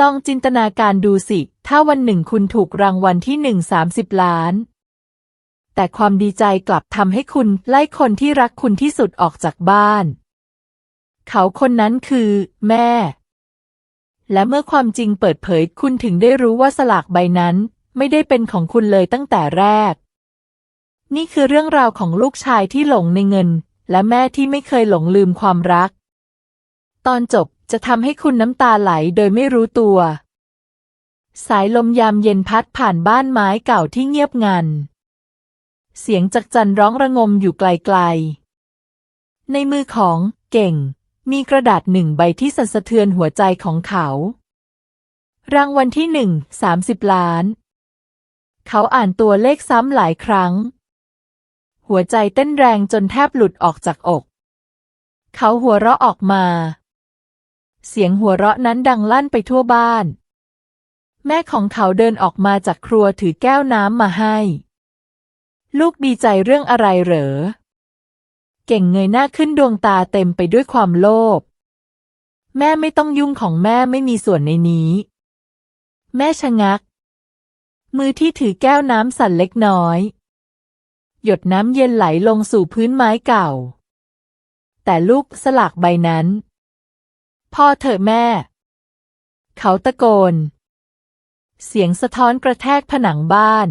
ลองจินตนาการดูสิ ถ้าวันหนึ่งคุณถูกรางวัลที่หนึ่งสามสิบล้าน แต่ความดีใจกลับทำให้คุณไล่คนที่รักคุณที่สุดออกจากบ้าน เขาคนนั้นคือ แม่ และเมื่อความจริงเปิดเผยคุณถึงได้รู้ว่าสลากใบนั้น ไม่ได้เป็นของคุณเลยตั้งแต่แรก นี่คือเรื่องราวของลูกชายที่หลงในเงิน และแม่ที่ไม่เคยหลงลืมความรัก ตอนจบ จะทำให้คุณน้ำตาไหลโดยไม่รู้ตัว สายลมยามเย็นพัดผ่านบ้านไม้เก่าที่เงียบงัน เสียงจักจันร้องระงมอยู่ไกลๆ ในมือของเก่ง มีกระดาษหนึ่งใบที่สั่นสะเทือนหัวใจของเขา รางวัลที่หนึ่งสามสิบล้าน เขาอ่านตัวเลขซ้ำหลายครั้ง หัวใจเต้นแรงจนแทบหลุดออกจากอก เขาหัวเราะออกมา เสียงหัวเราะนั้นดังลั่นไปทั่วบ้าน แม่ของเขาเดินออกมาจากครัวถือแก้วน้ำมาให้ ลูกดีใจเรื่องอะไรเหรอ เก่งเงยหน้าขึ้นดวงตาเต็มไปด้วยความโลภ แม่ไม่ต้องยุ่งของแม่ไม่มีส่วนในนี้ แม่ชะงัก มือที่ถือแก้วน้ำสั่นเล็กน้อย หยดน้ำเย็นไหลลงสู่พื้นไม้เก่า แต่ลูกสลากใบนั้น พ่อเถอแม่ เขาตะโกน เสียงสะท้อนกระแทกผนังบ้าน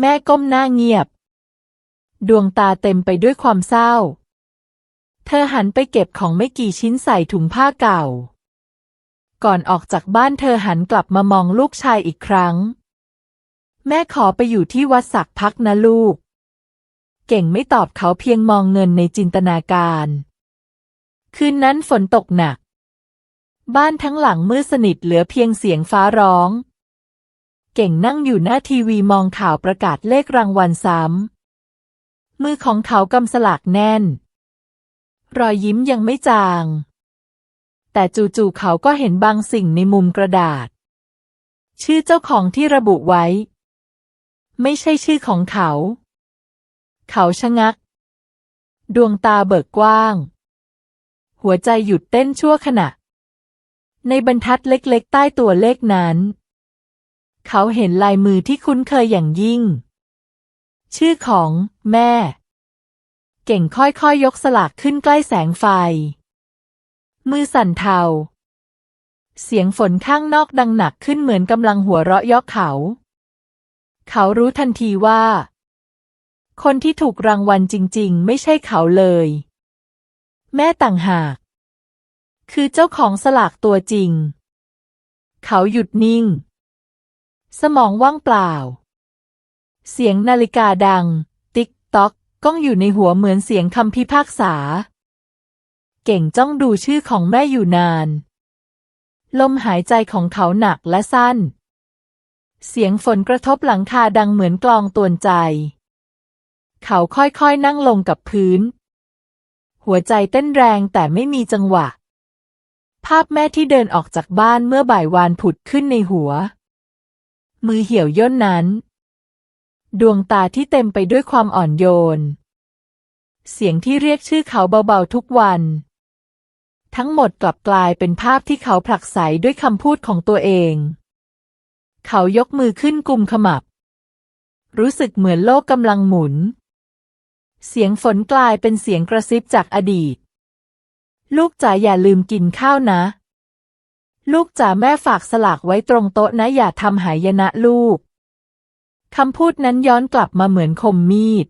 แม่ก้มหน้าเงียบ ดวงตาเต็มไปด้วยความเศร้า เธอหันไปเก็บของไม่กี่ชิ้นใส่ถุงผ้าเก่า ก่อนออกจากบ้านเธอหันกลับมามองลูกชายอีกครั้ง แม่ขอไปอยู่ที่วัดสักพักนะลูก เก่งไม่ตอบเขาเพียงมองเงินในจินตนาการ คืนนั้นฝนตกหนัก บ้านทั้งหลังมืดสนิทเหลือเพียงเสียงฟ้าร้อง เก่งนั่งอยู่หน้าทีวีมองข่าวประกาศเลขรางวัลซ้ำ มือของเขากำสลากแน่น รอยยิ้มยังไม่จาง แต่จู่ๆเขาก็เห็นบางสิ่งในมุมกระดาษ ชื่อเจ้าของที่ระบุไว้ ไม่ใช่ชื่อของเขา เขาชะงัก ดวงตาเบิกกว้าง หัวใจหยุดเต้นชั่วขณะ ในบรรทัดเล็กๆ ใต้ตัวเลขนั้น เขาเห็นลายมือที่คุ้นเคยอย่างยิ่ง ชื่อของแม่ เก่งค่อยๆยยกสลากขึ้นใกล้แสงไฟ มือสั่นเทา เสียงฝนข้างนอกดังหนักขึ้นเหมือนกำลังหัวเราะยาะเขา เขารู้ทันทีว่าคนที่ถูกรางวัลจริง ๆ ไม่ใช่เขาเลย แม่ต่างหาก คือเจ้าของสลากตัวจริง เขาหยุดนิ่ง สมองว่างเปล่า เสียงนาฬิกาดัง ติ๊กต๊อกก้องอยู่ในหัวเหมือนเสียงคำพิพากษา เก่งจ้องดูชื่อของแม่อยู่นาน ลมหายใจของเขาหนักและสั้น เสียงฝนกระทบหลังคาดังเหมือนกลองตวนใจ เขาค่อยๆนั่งลงกับพื้น หัวใจเต้นแรงแต่ไม่มีจังหวะ ภาพแม่ที่เดินออกจากบ้านเมื่อบ่ายวานผุดขึ้นในหัว มือเหี่ยวย่นนั้น ดวงตาที่เต็มไปด้วยความอ่อนโยน เสียงที่เรียกชื่อเขาเบาๆทุกวัน ทั้งหมดกลับกลายเป็นภาพที่เขาผลักไสด้วยคำพูดของตัวเอง เขายกมือขึ้นกุมขมับ รู้สึกเหมือนโลกกำลังหมุน เสียงฝนกลายเป็นเสียงกระซิบจากอดีต ลูกจ๋าอย่าลืมกินข้าวนะ ลูกจ๋าแม่ฝากสลากไว้ตรงโต๊ะนะอย่าทำหายนะลูก คำพูดนั้นย้อนกลับมาเหมือนคมมีด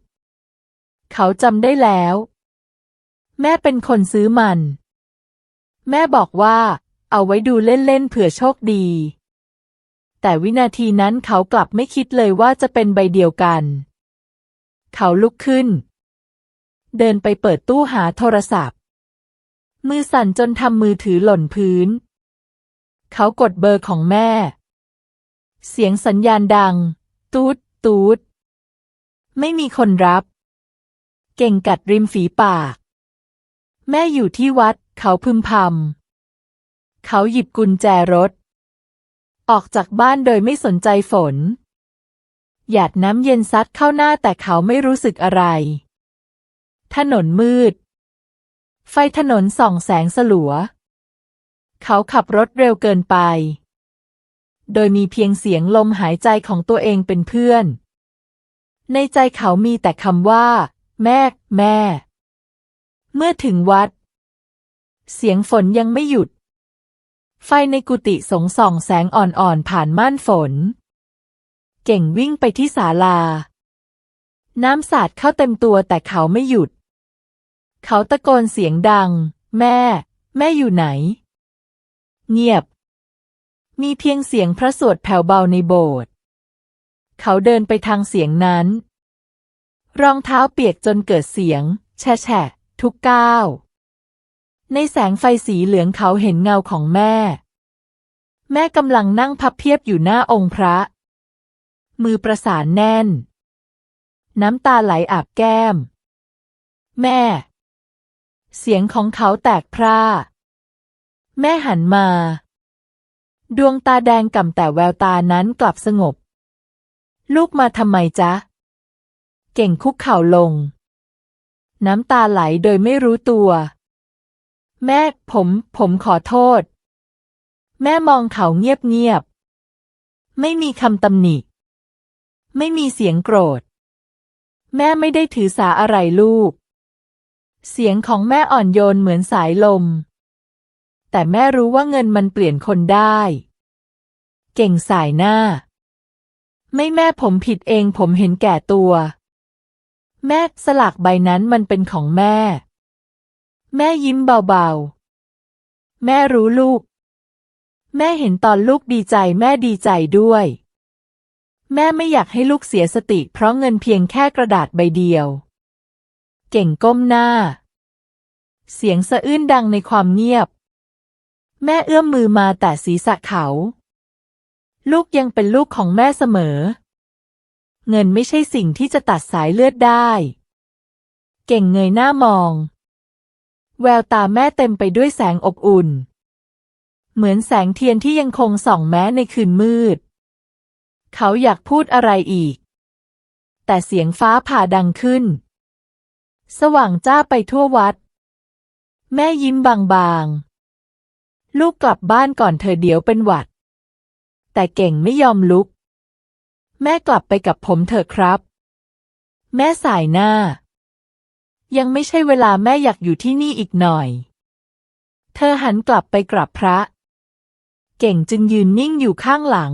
เขาจำได้แล้ว แม่เป็นคนซื้อมัน แม่บอกว่า เอาไว้ดูเล่นๆเผื่อโชคดี แต่วินาทีนั้นเขากลับไม่คิดเลยว่าจะเป็นใบเดียวกัน เขาลุกขึ้น เดินไปเปิดตู้หาโทรศัพท์ มือสั่นจนทำมือถือหล่นพื้น เขากดเบอร์ของแม่ เสียงสัญญาณดัง ตูดตูดไม่มีคนรับ เก่งกัดริมฝีปาก แม่อยู่ที่วัด เขาพึมพำเขาหยิบกุญแจรถ ออกจากบ้านโดยไม่สนใจฝน หยาดน้ำเย็นซัดเข้าหน้าแต่เขาไม่รู้สึกอะไร ถนนมืด ไฟถนนส่องแสงสลัว เขาขับรถเร็วเกินไป โดยมีเพียงเสียงลมหายใจของตัวเองเป็นเพื่อน ในใจเขามีแต่คำว่า แม่ แม่ เมื่อถึงวัด เสียงฝนยังไม่หยุด ไฟในกุฏิสงส่องแสงอ่อนๆผ่านม่านฝน เก่งวิ่งไปที่ศาลาน้ำสาดเข้าเต็มตัวแต่เขาไม่หยุด เขาตะโกนเสียงดัง แม่ แม่อยู่ไหน เงียบ มีเพียงเสียงพระสวดแผ่วเบาในโบสถ์เขาเดินไปทางเสียงนั้น รองเท้าเปียกจนเกิดเสียง แฉะแฉะทุกก้าว ในแสงไฟสีเหลืองเขาเห็นเงาของแม่ แม่กำลังนั่งพับเพียบอยู่หน้าองค์พระ มือประสานแน่น น้ำตาไหลอาบแก้ม แม่ เสียงของเขาแตกพร่า แม่หันมา ดวงตาแดงก่ำแต่แววตานั้นกลับสงบ ลูกมาทำไมจ๊ะ เก่งคุกเข่าลง น้ำตาไหลโดยไม่รู้ตัว แม่ผม ผมขอโทษ แม่มองเขาเงียบๆ ไม่มีคำตำหนิ ไม่มีเสียงโกรธ แม่ไม่ได้ถือสาอะไรลูก เสียงของแม่อ่อนโยนเหมือนสายลม แต่แม่รู้ว่าเงินมันเปลี่ยนคนได้ เก่งสายหน้า ไม่แม่ผมผิดเองผมเห็นแก่ตัว แม่สลากใบนั้นมันเป็นของแม่ แม่ยิ้มเบาๆ แม่รู้ลูก แม่เห็นตอนลูกดีใจแม่ดีใจด้วย แม่ไม่อยากให้ลูกเสียสติเพราะเงินเพียงแค่กระดาษใบเดียว เก่งก้มหน้า เสียงสะอื้นดังในความเงียบ แม่เอื้อมมือมาแต่ศีรษะเขา ลูกยังเป็นลูกของแม่เสมอ เงินไม่ใช่สิ่งที่จะตัดสายเลือดได้ เก่งเงยหน้ามอง แววตาแม่เต็มไปด้วยแสงอบอุ่น เหมือนแสงเทียนที่ยังคงส่องแม้ในคืนมืด เขาอยากพูดอะไรอีก แต่เสียงฟ้าผ่าดังขึ้น สว่างจ้าไปทั่ววัด แม่ยิ้มบางๆ ลูกกลับบ้านก่อนเธอเดี๋ยวเป็นหวัด แต่เก่งไม่ยอมลุก แม่กลับไปกับผมเถอะครับ แม่สายหน้า ยังไม่ใช่เวลาแม่อยากอยู่ที่นี่อีกหน่อย เธอหันกลับไปกราบพระ เก่งจึงยืนนิ่งอยู่ข้างหลัง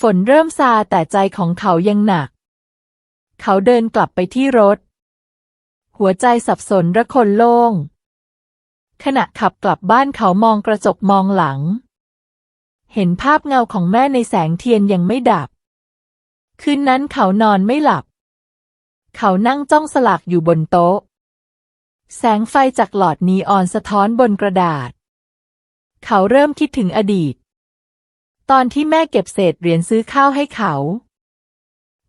ฝนเริ่มซาแต่ใจของเขายังหนัก เขาเดินกลับไปที่รถ หัวใจสับสนระคนโล่ง ขณะขับกลับบ้านเขามองกระจกมองหลัง เห็นภาพเงาของแม่ในแสงเทียนยังไม่ดับ คืนนั้นเขานอนไม่หลับ เขานั่งจ้องสลากอยู่บนโต๊ะ แสงไฟจากหลอดนีออนสะท้อนบนกระดาษ เขาเริ่มคิดถึงอดีต ตอนที่แม่เก็บเศษเหรียญซื้อข้าวให้เขา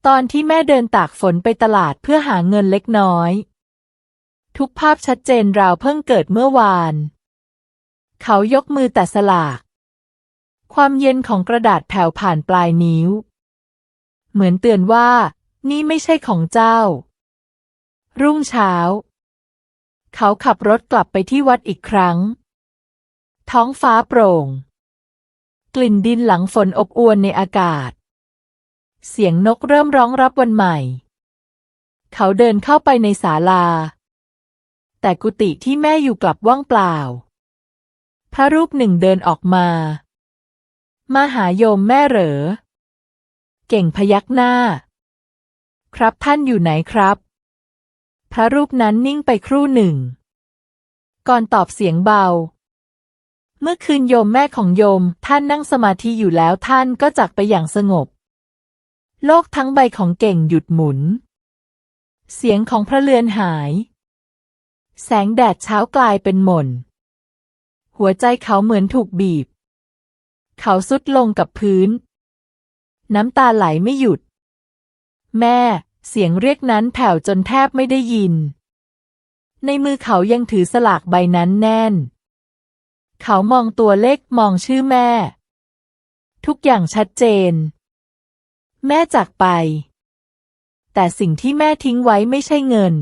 ตอนที่แม่เดินตากฝนไปตลาดเพื่อหาเงินเล็กน้อย ทุกภาพชัดเจนราวเพิ่งเกิดเมื่อวาน เขายกมือแต่สลาก ความเย็นของกระดาษแผ่วผ่านปลายนิ้ว เหมือนเตือนว่า นี่ไม่ใช่ของเจ้า รุ่งเช้า เขาขับรถกลับไปที่วัดอีกครั้ง ท้องฟ้าโปร่ง กลิ่นดินหลังฝนอบอวลในอากาศ เสียงนกเริ่มร้องรับวันใหม่ เขาเดินเข้าไปในศาลา แต่กุฏิที่แม่อยู่กลับว่างเปล่า พระรูปหนึ่งเดินออกมา มาหาโยมแม่เหรอ เก่งพยักหน้า ครับท่านอยู่ไหนครับ พระรูปนั้นนิ่งไปครู่หนึ่ง ก่อนตอบเสียงเบา เมื่อคืนโยมแม่ของโยมท่านนั่งสมาธิอยู่แล้วท่านก็จากไปอย่างสงบ โลกทั้งใบของเก่งหยุดหมุน เสียงของพระเลือนหาย แสงแดดเช้ากลายเป็นหม่น หัวใจเขาเหมือนถูกบีบ เขาสุดลงกับพื้น น้ำตาไหลไม่หยุด แม่ เสียงเรียกนั้นแผ่วจนแทบไม่ได้ยิน ในมือเขายังถือสลากใบนั้นแน่น เขามองตัวเลขมองชื่อแม่ ทุกอย่างชัดเจน แม่จากไป แต่สิ่งที่แม่ทิ้งไว้ไม่ใช่เงิน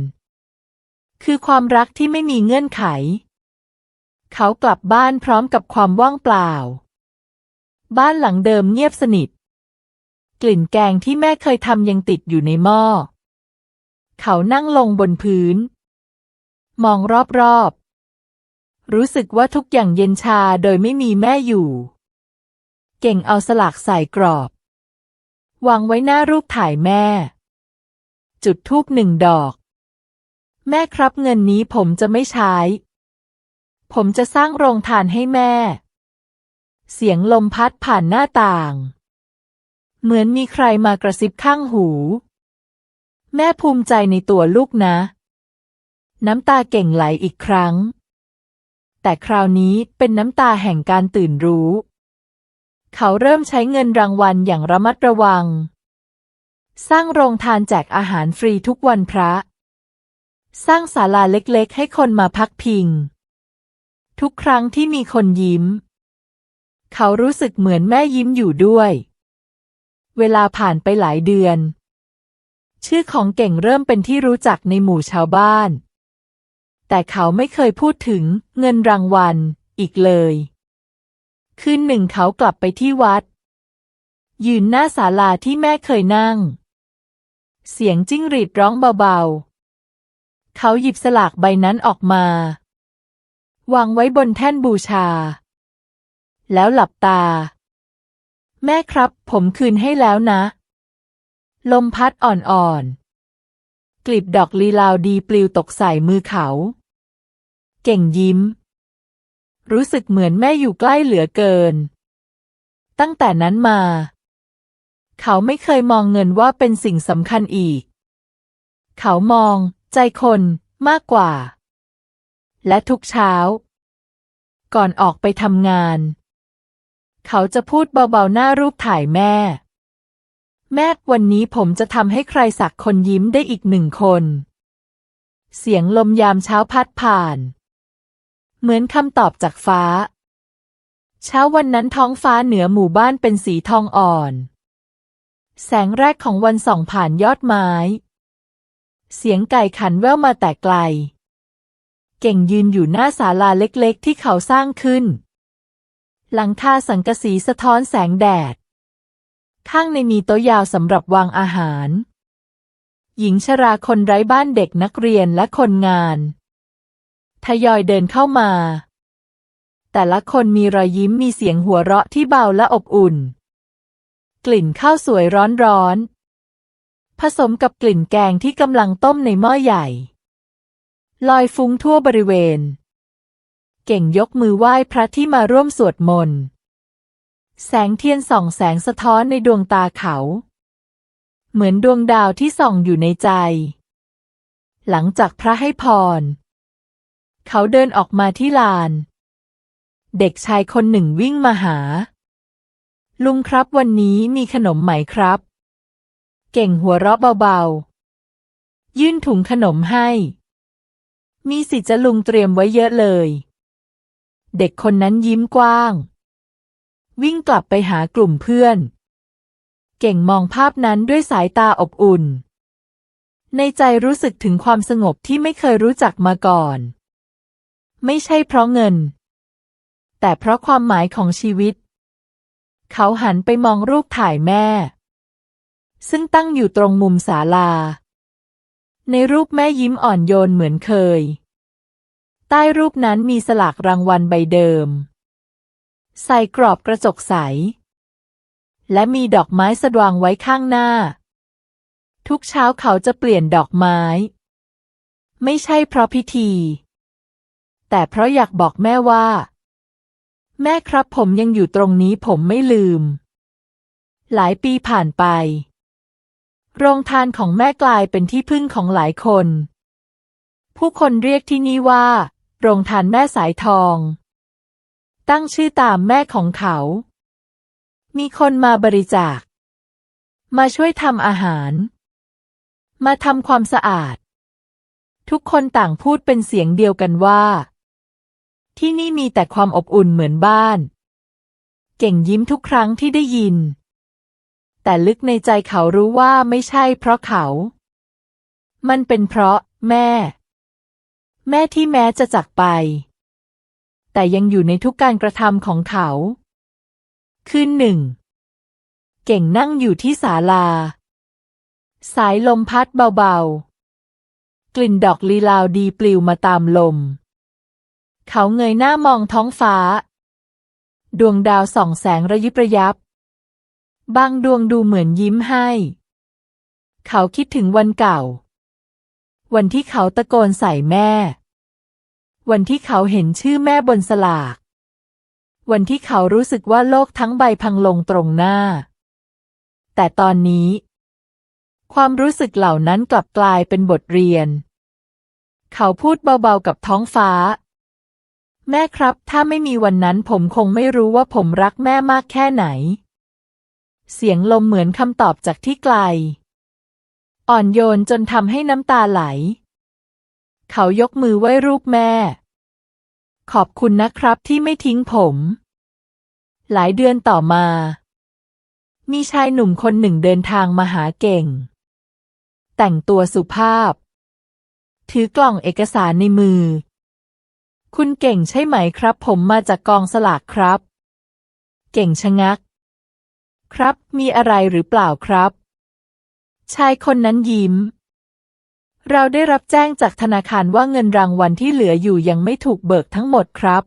คือความรักที่ไม่มีเงื่อนไข เขากลับบ้านพร้อมกับความว่างเปล่า บ้านหลังเดิมเงียบสนิท กลิ่นแกงที่แม่เคยทำยังติดอยู่ในหม้อ เขานั่งลงบนพื้น มองรอบๆ รู้สึกว่าทุกอย่างเย็นชาโดยไม่มีแม่อยู่ เก่งเอาสลากใส่กรอบ วางไว้หน้ารูปถ่ายแม่ จุดทูบหนึ่งดอก แม่ครับเงินนี้ผมจะไม่ใช้ ผมจะสร้างโรงทานให้แม่ เสียงลมพัดผ่านหน้าต่าง เหมือนมีใครมากระซิบข้างหู แม่ภูมิใจในตัวลูกนะ น้ำตาเก่งไหลอีกครั้ง แต่คราวนี้เป็นน้ำตาแห่งการตื่นรู้ เขาเริ่มใช้เงินรางวัลอย่างระมัดระวัง สร้างโรงทานแจกอาหารฟรีทุกวันพระ สร้างศาลาเล็กๆ ให้คนมาพักพิง ทุกครั้งที่มีคนยิ้ม เขารู้สึกเหมือนแม่ยิ้มอยู่ด้วย เวลาผ่านไปหลายเดือน ชื่อของเก่งเริ่มเป็นที่รู้จักในหมู่ชาวบ้าน แต่เขาไม่เคยพูดถึงเงินรางวัลอีกเลย คืนหนึ่งเขากลับไปที่วัด ยืนหน้าศาลาที่แม่เคยนั่ง เสียงจิ้งหรีดร้องเบาๆ เขาหยิบสลากใบนั้นออกมา วางไว้บนแท่นบูชา แล้วหลับตา แม่ครับ ผมคืนให้แล้วนะ ลมพัดอ่อนๆ กลีบดอกลีลาวดีปลิวตกใส่มือเขา เก่งยิ้ม รู้สึกเหมือนแม่อยู่ใกล้เหลือเกิน ตั้งแต่นั้นมา เขาไม่เคยมองเงินว่าเป็นสิ่งสำคัญอีก เขามอง ใจคนมากกว่า และทุกเช้า ก่อนออกไปทำงาน เขาจะพูดเบาๆหน้ารูปถ่ายแม่ แม่วันนี้ผมจะทำให้ใครสักคนยิ้มได้อีกหนึ่งคน เสียงลมยามเช้าพัดผ่าน เหมือนคำตอบจากฟ้า เช้าวันนั้นท้องฟ้าเหนือหมู่บ้านเป็นสีทองอ่อน แสงแรกของวันส่องผ่านยอดไม้ เสียงไก่ขันแว่วมาแต่ไกล เก่งยืนอยู่หน้าศาลาเล็กๆ ที่เขาสร้างขึ้น หลังคาสังกะสีสะท้อนแสงแดด ข้างในมีโต๊ะยาวสำหรับวางอาหาร หญิงชราคนไร้บ้านเด็กนักเรียนและคนงาน ทยอยเดินเข้ามา แต่ละคนมีรอยยิ้มมีเสียงหัวเราะที่เบาและอบอุ่น กลิ่นข้าวสวยร้อนๆ ผสมกับกลิ่นแกงที่กำลังต้มในหม้อใหญ่ ลอยฟุ้งทั่วบริเวณ เก่งยกมือไหว้พระที่มาร่วมสวดมนต์ แสงเทียนส่องแสงสะท้อนในดวงตาเขา เหมือนดวงดาวที่ส่องอยู่ในใจ หลังจากพระให้พร เขาเดินออกมาที่ลาน เด็กชายคนหนึ่งวิ่งมาหา ลุงครับวันนี้มีขนมไหมครับ เก่งหัวเราะเบาๆ ยื่นถุงขนมให้ มีสิจะลุงเตรียมไว้เยอะเลย เด็กคนนั้นยิ้มกว้าง วิ่งกลับไปหากลุ่มเพื่อน เก่งมองภาพนั้นด้วยสายตาอบอุ่น ในใจรู้สึกถึงความสงบที่ไม่เคยรู้จักมาก่อน ไม่ใช่เพราะเงิน แต่เพราะความหมายของชีวิต เขาหันไปมองรูปถ่ายแม่ ซึ่งตั้งอยู่ตรงมุมศาลา ในรูปแม่ยิ้มอ่อนโยนเหมือนเคย ใต้รูปนั้นมีสลากรางวัลใบเดิม ใส่กรอบกระจกใส และมีดอกไม้สดวางไว้ข้างหน้า ทุกเช้าเขาจะเปลี่ยนดอกไม้ ไม่ใช่เพราะพิธี แต่เพราะอยากบอกแม่ว่า แม่ครับผมยังอยู่ตรงนี้ผมไม่ลืมหลายปีผ่านไป โรงทานของแม่กลายเป็นที่พึ่งของหลายคน ผู้คนเรียกที่นี่ว่า โรงทานแม่สายทอง ตั้งชื่อตามแม่ของเขา มีคนมาบริจาค มาช่วยทำอาหาร มาทำความสะอาด ทุกคนต่างพูดเป็นเสียงเดียวกันว่า ที่นี่มีแต่ความอบอุ่นเหมือนบ้าน เก่งยิ้มทุกครั้งที่ได้ยิน แต่ลึกในใจเขารู้ว่าไม่ใช่เพราะเขา มันเป็นเพราะ แม่ แม่ที่แม้จะจากไป แต่ยังอยู่ในทุกการกระทำของเขา คืนหนึ่ง เก่งนั่งอยู่ที่ศาลา สายลมพัดเบาๆ กลิ่นดอกลีลาวดีปลิวมาตามลม เขาเงยหน้ามองท้องฟ้า ดวงดาวส่องแสงระยิบระยับ บางดวงดูเหมือนยิ้มให้ เขาคิดถึงวันเก่า วันที่เขาตะโกนใส่แม่ วันที่เขาเห็นชื่อแม่บนสลาก วันที่เขารู้สึกว่าโลกทั้งใบพังลงตรงหน้า แต่ตอนนี้ ความรู้สึกเหล่านั้นกลับกลายเป็นบทเรียน เขาพูดเบาๆกับท้องฟ้า แม่ครับ ถ้าไม่มีวันนั้นผมคงไม่รู้ว่าผมรักแม่มากแค่ไหน เสียงลมเหมือนคำตอบจากที่ไกล อ่อนโยนจนทำให้น้ำตาไหล เขายกมือไหว้รูปแม่ ขอบคุณนะครับที่ไม่ทิ้งผม หลายเดือนต่อมา มีชายหนุ่มคนหนึ่งเดินทางมาหาเก่ง แต่งตัวสุภาพ ถือกล่องเอกสารในมือ คุณเก่งใช่ไหมครับ ผมมาจากกองสลากครับ เก่งชะงัก ครับ มีอะไรหรือเปล่าครับ ชายคนนั้นยิ้ม เราได้รับแจ้งจากธนาคารว่าเงินรางวัลที่เหลืออยู่ยังไม่ถูกเบิกทั้งหมดครับ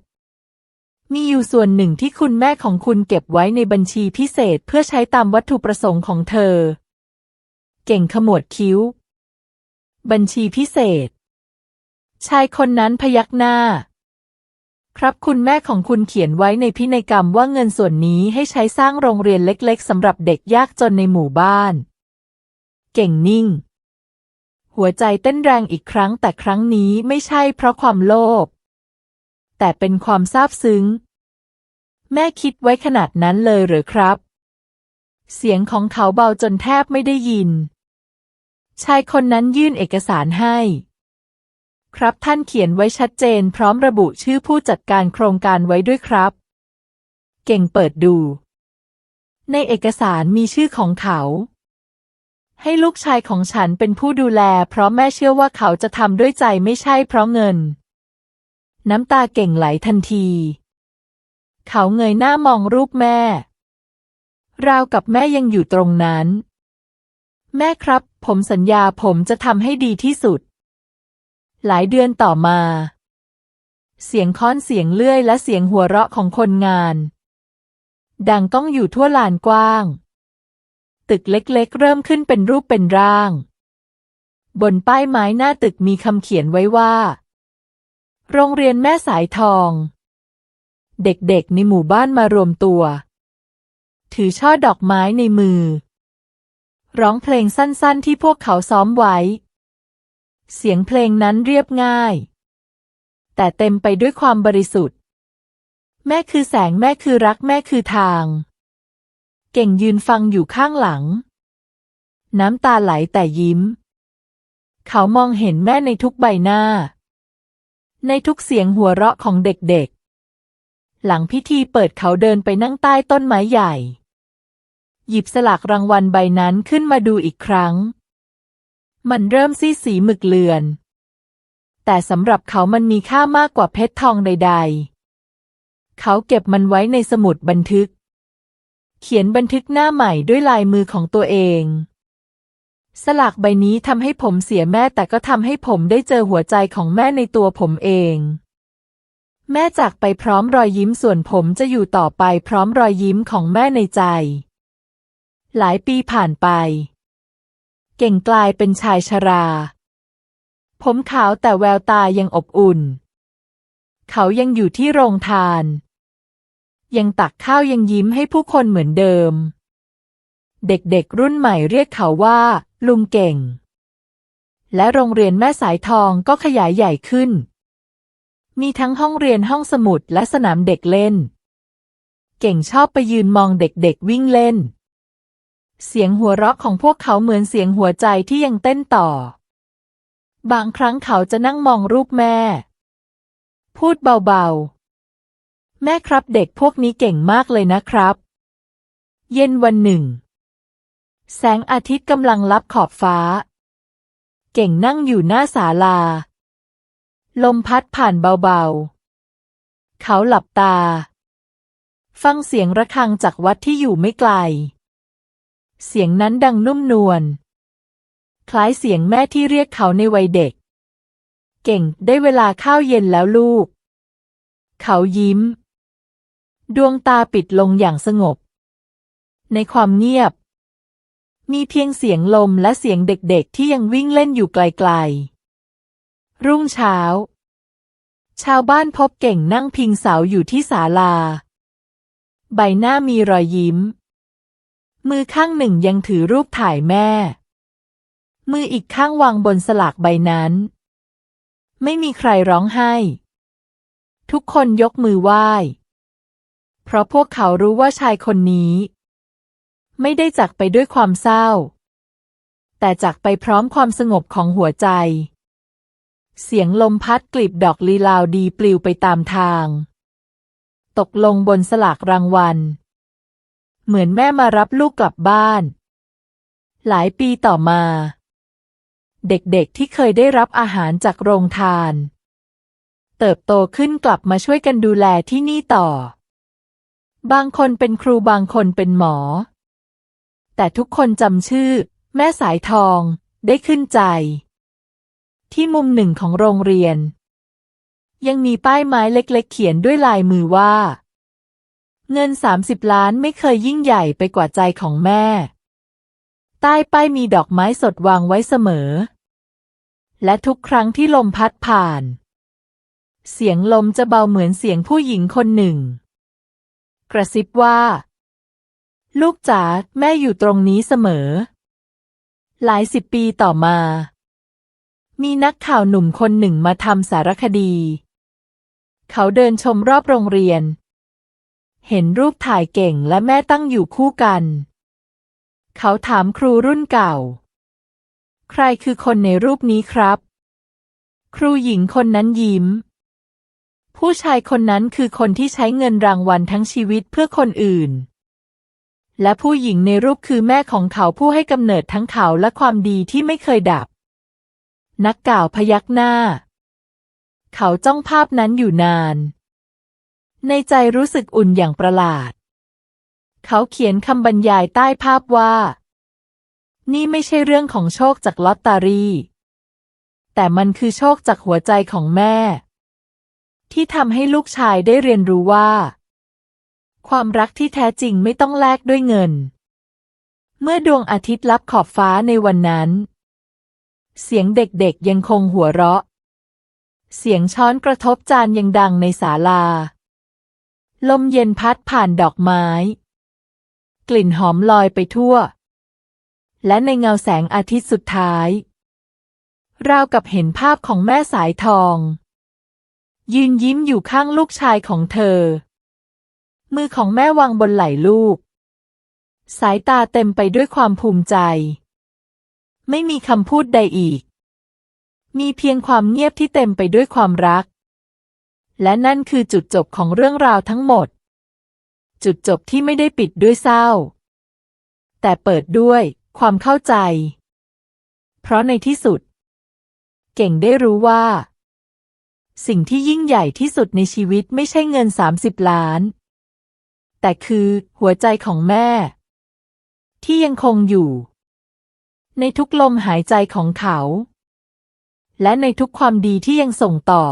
มีอยู่ส่วนหนึ่งที่คุณแม่ของคุณเก็บไว้ในบัญชีพิเศษเพื่อใช้ตามวัตถุประสงค์ของเธอ เก่งขมวดคิ้ว บัญชีพิเศษ ชายคนนั้นพยักหน้า ครับคุณแม่ของคุณเขียนไว้ในพินัยกรรมว่าเงินส่วนนี้ให้ใช้สร้างโรงเรียนเล็กๆสำหรับเด็กยากจนในหมู่บ้าน เก่งนิ่ง หัวใจเต้นแรงอีกครั้งแต่ครั้งนี้ไม่ใช่เพราะความโลภแต่เป็นความซาบซึ้ง แม่คิดไว้ขนาดนั้นเลยหรือครับ เสียงของเขาเบาจนแทบไม่ได้ยิน ชายคนนั้นยื่นเอกสารให้ ครับท่านเขียนไว้ชัดเจนพร้อมระบุชื่อผู้จัดการโครงการไว้ด้วยครับ เก่งเปิดดู ในเอกสารมีชื่อของเขา ให้ลูกชายของฉันเป็นผู้ดูแล เพราะแม่เชื่อว่าเขาจะทำด้วยใจไม่ใช่เพราะเงิน น้ำตาเก่งไหลทันที เขาเงยหน้ามองรูปแม่ ราวกับแม่ยังอยู่ตรงนั้น แม่ครับ ผมสัญญาผมจะทำให้ดีที่สุด หลายเดือนต่อมา เสียงค้อนเสียงเลื่อยและเสียงหัวเราะของคนงาน ดังก้องอยู่ทั่วลานกว้าง ตึกเล็กๆ เริ่มขึ้นเป็นรูปเป็นร่าง บนป้ายไม้หน้าตึกมีคำเขียนไว้ว่า โรงเรียนแม่สายทอง เด็กๆในหมู่บ้านมารวมตัว ถือช่อดอกไม้ในมือ ร้องเพลงสั้นๆที่พวกเขาซ้อมไว้ เสียงเพลงนั้นเรียบง่าย แต่เต็มไปด้วยความบริสุทธิ์ แม่คือแสงแม่คือรักแม่คือทาง เก่งยืนฟังอยู่ข้างหลัง น้ำตาไหลแต่ยิ้ม เขามองเห็นแม่ในทุกใบหน้า ในทุกเสียงหัวเราะของเด็กๆ หลังพิธีเปิดเขาเดินไปนั่งใต้ต้นไม้ใหญ่ หยิบสลากรางวัลใบนั้นขึ้นมาดูอีกครั้ง มันเริ่มซีสีหมึกเลือน แต่สำหรับเขามันมีค่ามากกว่าเพชรทองใด ๆ เขาเก็บมันไว้ในสมุดบันทึก เขียนบันทึกหน้าใหม่ด้วยลายมือของตัวเอง สลากใบนี้ทำให้ผมเสียแม่แต่ก็ทำให้ผมได้เจอหัวใจของแม่ในตัวผมเอง แม่จากไปพร้อมรอยยิ้มส่วนผมจะอยู่ต่อไปพร้อมรอยยิ้มของแม่ในใจ หลายปีผ่านไป เก่งกลายเป็นชายชรา ผมขาวแต่แววตายังอบอุ่น เขายังอยู่ที่โรงทาน ยังตักข้าวยังยิ้มให้ผู้คนเหมือนเดิม เด็กๆรุ่นใหม่เรียกเขาว่า ลุงเก่ง และโรงเรียนแม่สายทองก็ขยายใหญ่ขึ้น มีทั้งห้องเรียนห้องสมุดและสนามเด็กเล่น เก่งชอบไปยืนมองเด็กๆวิ่งเล่น เสียงหัวเราะของพวกเขาเหมือนเสียงหัวใจที่ยังเต้นต่อ บางครั้งเขาจะนั่งมองรูปแม่ พูดเบาๆ แม่ครับเด็กพวกนี้เก่งมากเลยนะครับ เย็นวันหนึ่ง แสงอาทิตย์กำลังลับขอบฟ้า เก่งนั่งอยู่หน้าศาลา ลมพัดผ่านเบาๆ เขาหลับตา ฟังเสียงระฆังจากวัดที่อยู่ไม่ไกล เสียงนั้นดังนุ่มนวล คล้ายเสียงแม่ที่เรียกเขาในวัยเด็ก เก่งได้เวลาข้าวเย็นแล้วลูก เขายิ้ม ดวงตาปิดลงอย่างสงบ ในความเงียบ มีเพียงเสียงลมและเสียงเด็กๆ ที่ยังวิ่งเล่นอยู่ไกลๆ รุ่งเช้า ชาวบ้านพบเก่งนั่งพิงเสาอยู่ที่ศาลา ใบหน้ามีรอยยิ้ม มือข้างหนึ่งยังถือรูปถ่ายแม่ มืออีกข้างวางบนสลากใบนั้น ไม่มีใครร้องไห้ ทุกคนยกมือไหว้ เพราะพวกเขารู้ว่าชายคนนี้ ไม่ได้จากไปด้วยความเศร้า แต่จากไปพร้อมความสงบของหัวใจ เสียงลมพัดกลีบดอกลีลาวดีปลิวไปตามทาง ตกลงบนสลากรางวัล เหมือนแม่มารับลูกกลับบ้าน หลายปีต่อมา เด็กๆที่เคยได้รับอาหารจากโรงทาน เติบโตขึ้นกลับมาช่วยกันดูแลที่นี่ต่อ บางคนเป็นครูบางคนเป็นหมอ แต่ทุกคนจำชื่อ แม่สายทองได้ขึ้นใจ ที่มุมหนึ่งของโรงเรียน ยังมีป้ายไม้เล็กๆ เขียนด้วยลายมือว่า เงิน 30 ล้านไม่เคยยิ่งใหญ่ไปกว่าใจของแม่ ใต้ป้ายมีดอกไม้สดวางไว้เสมอ และทุกครั้งที่ลมพัดผ่าน เสียงลมจะเบาเหมือนเสียงผู้หญิงคนหนึ่ง กระซิบว่า ลูกจ๋าแม่อยู่ตรงนี้เสมอ หลายสิบปีต่อมา มีนักข่าวหนุ่มคนหนึ่งมาทำสารคดี เขาเดินชมรอบโรงเรียน เห็นรูปถ่ายเก่งและแม่ตั้งอยู่คู่กัน เขาถามครูรุ่นเก่า ใครคือคนในรูปนี้ครับ ครูหญิงคนนั้นยิ้ม ผู้ชายคนนั้นคือคนที่ใช้เงินรางวัลทั้งชีวิตเพื่อคนอื่น และผู้หญิงในรูปคือแม่ของเขาผู้ให้กำเนิดทั้งเขาและความดีที่ไม่เคยดับ นักกล่าวพยักหน้า เขาจ้องภาพนั้นอยู่นาน ในใจรู้สึกอุ่นอย่างประหลาด เขาเขียนคำบรรยายใต้ภาพว่า นี่ไม่ใช่เรื่องของโชคจากลอตเตอรี่ แต่มันคือโชคจากหัวใจของแม่ ที่ทำให้ลูกชายได้เรียนรู้ว่า ความรักที่แท้จริงไม่ต้องแลกด้วยเงิน เมื่อดวงอาทิตย์ลับขอบฟ้าในวันนั้น เสียงเด็กๆยังคงหัวเราะ เสียงช้อนกระทบจานยังดังในศาลา ลมเย็นพัดผ่านดอกไม้ กลิ่นหอมลอยไปทั่ว และในเงาแสงอาทิตย์สุดท้าย ราวกับเห็นภาพของแม่สายทอง ยืนยิ้มอยู่ข้างลูกชายของเธอ มือของแม่วางบนไหล่ลูก สายตาเต็มไปด้วยความภูมิใจ ไม่มีคำพูดใดอีก มีเพียงความเงียบที่เต็มไปด้วยความรัก และนั่นคือจุดจบของเรื่องราวทั้งหมด จุดจบที่ไม่ได้ปิดด้วยเศร้า แต่เปิดด้วยความเข้าใจ เพราะในที่สุด เก่งได้รู้ว่า สิ่งที่ยิ่งใหญ่ที่สุดในชีวิตไม่ใช่เงิน 30 ล้าน แต่คือหัวใจของแม่ ที่ยังคงอยู่ ในทุกลมหายใจของเขา และในทุกความดีที่ยังส่งต่อ